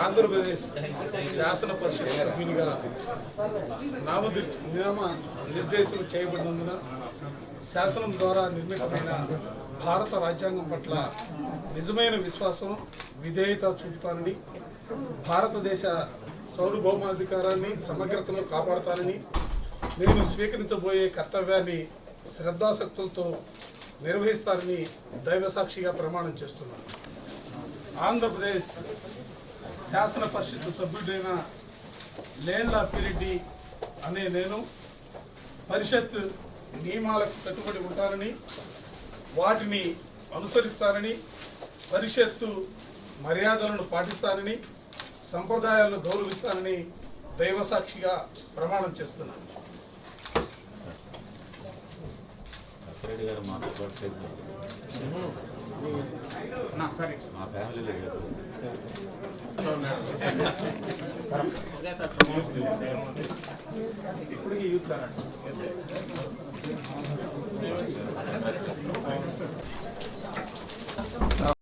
ఆంధ్రప్రదేశ్ శాసన పరిషత్ సభ్యునిగా నామ నిర్దేశం చేయబడినందున శాసనం ద్వారా నిర్మితమైన భారత రాజ్యాంగం పట్ల నిజమైన విశ్వాసం విధేయత చూపుతానని భారతదేశ సార్వభౌమాధికారాన్ని సమగ్రతను కాపాడతానని నేను స్వీకరించబోయే కర్తవ్యాన్ని శ్రద్ధాశక్తులతో నిర్వహిస్తానని దైవసాక్షిగా ప్రమాణం చేస్తున్నాను. ఆంధ్రప్రదేశ్ శాసన పరిషత్ సభ్యుడైన లేన్ల పిరెడ్డి అనే నేను పరిషత్ నియమాలకు కట్టుబడి ఉంటానని వాటిని అనుసరిస్తానని పరిషత్తు మర్యాదలను పాటిస్తానని సంప్రదాయాలను గౌరవిస్తానని దైవసాక్షిగా ప్రమాణం చేస్తున్నాను. మా ఫ్యామిలీలో లేదు ఇప్పటికీ あれは誰か。